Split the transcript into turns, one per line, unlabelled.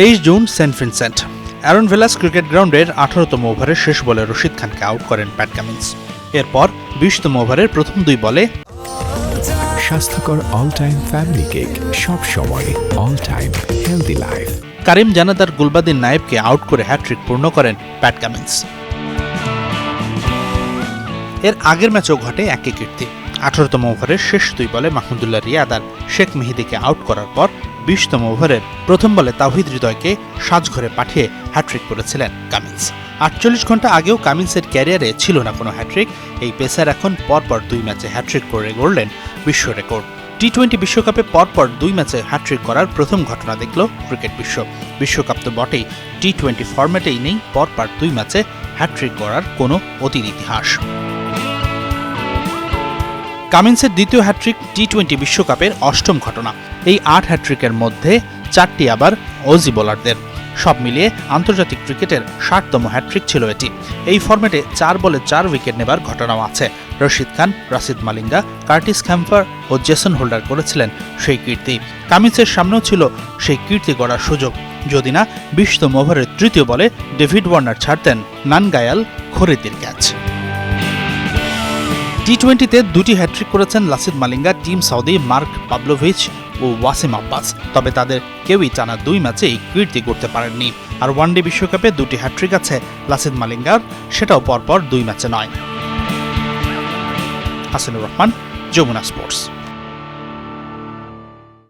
তেইশ June Saint Vincent. Arnos Vale cricket গ্রাউন্ডের আঠারোতম ওভারে শেষ বলে রশিদ খানকে আউট করেন প্যাট কামিন্স। এরপর বিশতম ওভারের প্রথম দুই বলে
স্বাস্থ্যকর অল টাইম ফ্যামিলি কেক সব সময় all time healthy life
Karim জানাদার Gulbadin নায়েবকে আউট করে হ্যাট্রিক পূর্ণ করেন প্যাট কামিন্স। এর আগের ম্যাচও ঘটে একই কীর্তি। আঠারোতম ওভারের শেষ দুই বলে মাহমুদুল্লাহ রিয়াদার শেখ মেহেদিকে আউট করার পর বিশতম ওভারের প্রথম বলে তাহিদ হৃদয়কে সাজঘরে পাঠিয়ে হ্যাট্রিক করেছিলেন কামিন্স। আটচল্লিশ ঘণ্টা আগেও কামিন্সের ক্যারিয়ারে ছিল না কোনো হ্যাট্রিক এই পেসার এখন পরপর দুই ম্যাচে হ্যাট্রিক করে গড়লেন বিশ্ব রেকর্ড। টি টোয়েন্টি বিশ্বকাপে পরপর দুই ম্যাচে হ্যাট্রিক করার প্রথম ঘটনা দেখল ক্রিকেট বিশ্ব। বিশ্বকাপ তো বটেই টি টোয়েন্টি ফরম্যাটেই নেই পরপর দুই ম্যাচে হ্যাট্রিক করার কোনো অতীত ইতিহাস। কামিন্সের দ্বিতীয় হ্যাট্রিক টি টোয়েন্টি বিশ্বকাপের অষ্টম ঘটনা। এই আট হ্যাট্রিকের মধ্যে চারটি আবার অজি বোলারদের সব মিলিয়ে আন্তর্জাতিক ক্রিকেটের ষাটতম হ্যাট্রিক ছিল এটি। এই ফরম্যাটে চার বলে চার উইকেট নেবার ঘটনাও আছে। রশিদ খান, রাশিদ মালিঙ্গা, কার্টিস খ্যাম্পার ও জেসন হোল্ডার করেছিলেন সেই কীর্তি। কামিন্সের সামনেও ছিল সেই কীর্তি গড়ার সুযোগ। যদি না, বিশতম ওভারের তৃতীয় বলে ডেভিড ওয়ার্নার ছাড়তেন নানগায়াল খরিদির ক্যাচ। টি টোয়েন্টিতে দুটি হ্যাট্রিক করেছেন Lasith Malinga, Tim Southee Mark Pavlovic ও ওয়াসিম আব্বাস। তবে তাদের কেউই টানা দুই ম্যাচে এই কীর্তি করতে পারেননি। আর ওয়ানডে বিশ্বকাপে দুটি হ্যাট্রিক আছে লাসিদ মালিঙ্গার, সেটাও পরপর দুই ম্যাচে নয়। হাসিনুর রহমান, যমুনা স্পোর্টস।